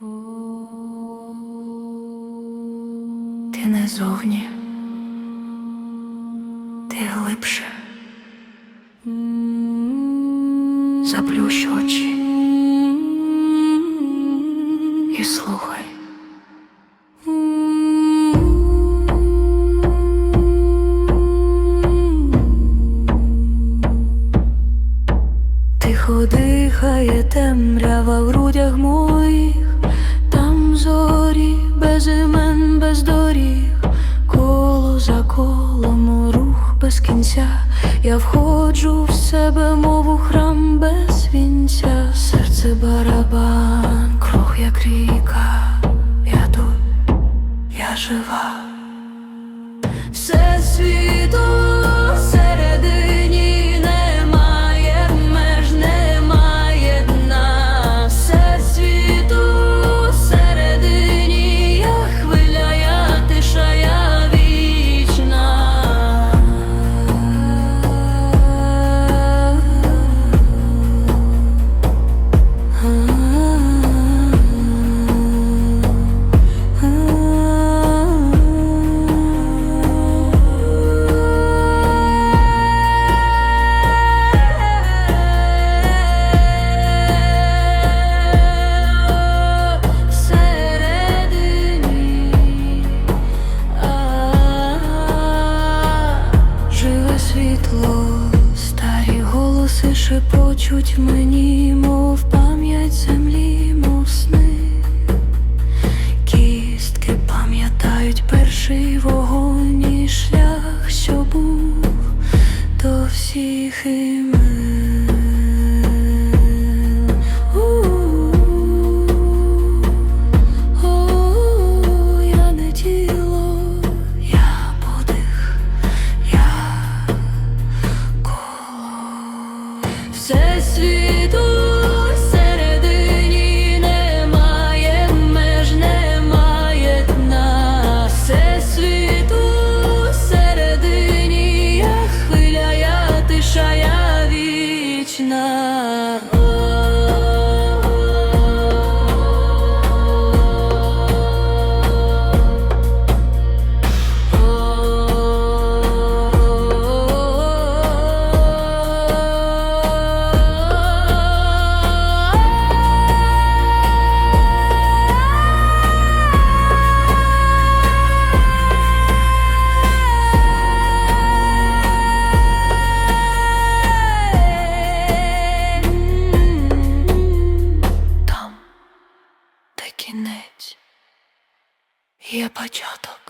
Ти не зовні, ти глибше. Заплющ очі і слухай. Тихо дихає темрява в грудях моїх, зорі без імен, без доріг, коло за колом рух без кінця. Я входжу в себе, мов у храм без вінця, серце барабан, кров як ріка, я тут, я жива. Шепочуть мені, мов пам'ять землі, мов сни. Кістки пам'ятають перший вогонь і шлях, що був до всіх імен. Все світу є початок,